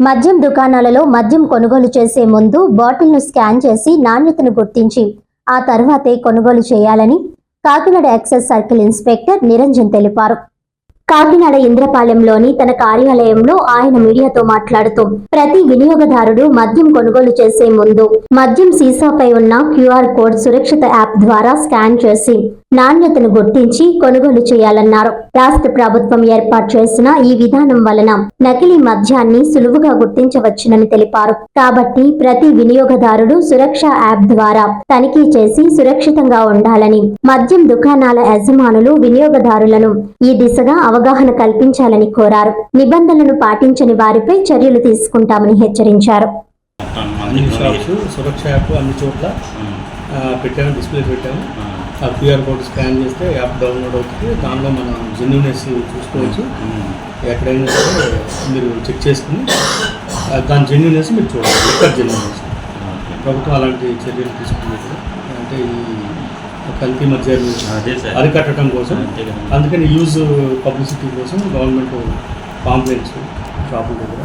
మద్యం దుకాణాలలో మద్యం కొనుగోలు చేసే ముందు బాటిల్ను స్కాన్ చేసి నాణ్యతను గుర్తించి ఆ తర్వాతే కొనుగోలు చేయాలని Kakinada excise circle inspector Niranjan తెలిపారు. కాకినాడ ఇంద్రపాలెంలోని తన కార్యాలయంలో ఆయన మీడియాతో మాట్లాడుతూ ప్రతి వినియోగదారుడు మద్యం కొనుగోలు చేసే ముందు మద్యం సీసాపై ఉన్న క్యూఆర్ కోడ్ సురక్షిత యాప్ ద్వారా స్కాన్ చేసి నాణ్యతను గుర్తించి కొనుగోలు చేయాలన్నారు. రాష్ట్ర ప్రభుత్వం ఏర్పాటు చేసిన ఈ విధానం వలన నకిలీ మద్యాన్ని సులువుగా గుర్తించవచ్చునని తెలిపారు. కాబట్టి ప్రతి వినియోగదారుడు సురక్ష యాప్ ద్వారా తనిఖీ చేసి సురక్షితంగా ఉండాలని మద్యం దుకాణాల యజమానులు వినియోగదారులను ఈ దిశగా అవగాహన కల్పించాలని కోరారు. నిబంధనలను పాటించని వారిపై చర్యలు తీసుకుంటామని హెచ్చరించారు. అన్ని షాప్స్ సురక్ష యాప్ అన్ని చోట్ల పెట్టాము డిస్ప్లే పెట్టాము ఆ క్యూఆర్ కోడ్ స్కాన్ చేస్తే యాప్ డౌన్లోడ్ అవుతుంది దానిలో మనం జెన్యునెస్ చూసుకోవచ్చు ఎక్కడైనా సరే మీరు చెక్ చేసుకుని దాని జెన్యునెస్ మీరు చూడాలి ఎక్కడ జెన్యునెస్ ప్రభుత్వం అలాంటి చర్యలు తీసుకుంది. అంటే ఈ కల్తీ సార్ అరికట్టడం కోసం. అందుకని యూజ్ పబ్లిసిటీ కోసం గవర్నమెంట్ పాంప్లెట్స్ షాపుల దగ్గర.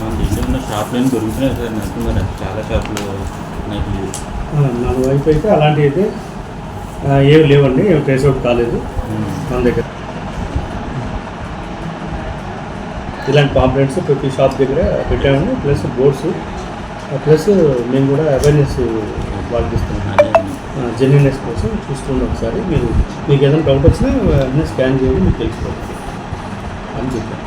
మన దగ్గర ఉన్న షాప్లో దొరుకుతున్నాయి సార్ నాకు మరి చాలా షాపులు మన వైపు అయితే అలాంటివి అయితే ఏమి లేవండి ఏమి ట్రేస్ అవుట్ కాలేదు. మన దగ్గర. ఇలాంటి పాంప్లెట్స్ ప్రతి షాప్ దగ్గర పెట్టామండి ప్లస్ బోర్డ్స్ ప్లస్ మేము కూడా అవేర్నెస్ వాళ్ళకిస్తున్నాం అదే జెన్యునెస్ కోసం చూసుకోండి ఒకసారి. మీరు మీకు ఏదైనా డౌట్ వచ్చినా స్కాన్ చేయండి మీకు తెలిసిపోతుంది అని చెప్పాను